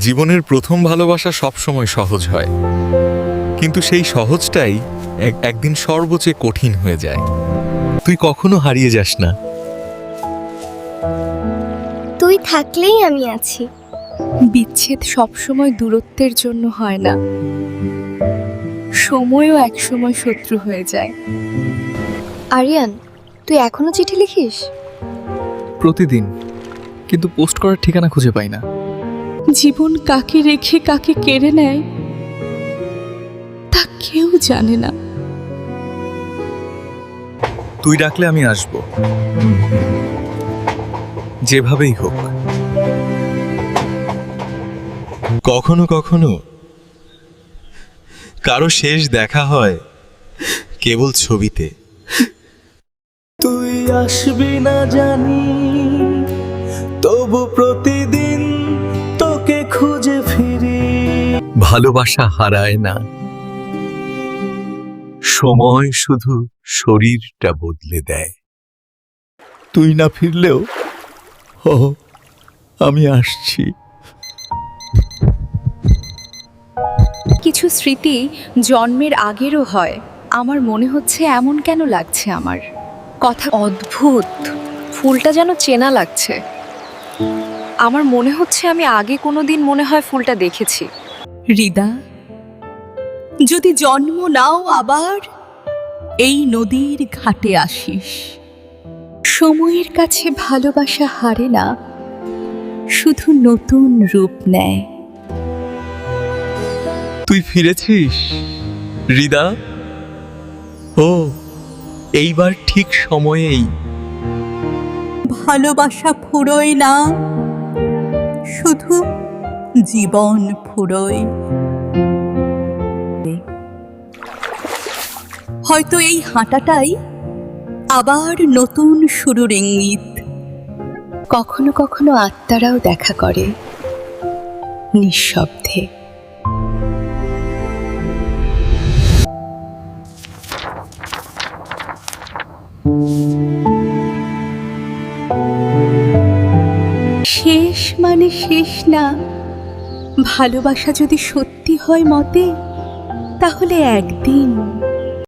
জীবনের প্রথম ভালোবাসা সবসময় সহজ হয়। কিন্তু সেই সহজটাই এক- একদিন সর্বোচ্চ কঠিন হয়ে যায়। তুই কখনো হারিয়ে যাস না। তুই থাকলেই আমি আছি। বিচ্ছেদ সবসময় দূরত্বের জন্য হয় না। সময়ও একসময় শত্রু হয়ে যায়। আরিয়ান তুই এখনও চিঠি লিখিস? প্রতিদিন। কিন্তু পোস্ট করার ঠিকানা খুঁজে পাই না। জীবন কাকে রেখে কাকে কেড়ে নেয় তা কেউ জানে না। তুই ডাকলে আমি আসব। যেভাবেই হোক। কখনো কখনো কারও শেষ দেখা হয় কেবল ছবিতে। তুই আসবি না জানি তবু প্রতিদিন ভালোবাসা হারায় না। সময় শুধু শরীরটা বদলে দেয়। তুই না ফিরলেও ও আমি আসছি। কিছু স্মৃতি জন্মের আগেরও হয়। আমার মনে হচ্ছে এমন কেন লাগছে আমার। কথা অদ্ভুত। ফুলটা যেন চেনা লাগছে। আমার মনে হচ্ছে আমি আগে কোনো দিন মনে হয় ফুলটা দেখেছি। হৃদা যদি জন্ম নাও আবার এই নদীর ঘাটে আসিস। সময়ের কাছে ভালোবাসা হারে না শুধু নতুন রূপ নেয়। তুই ফিরেছিস হৃদা? ও এইবার ঠিক সময়েই। ভালোবাসা ফুরোয় না শুধু জীবন ফুরোয় হয়তো এই হাঁটাটাই আবার নতুন শুরুর ইঙ্গিত। কখনো কখনো আত্মারাও দেখা করে নিঃশব্দে। শেষ মানে শেষ না। ভালোবাসা যদি সত্যি হয় মতে তাহলে একদিন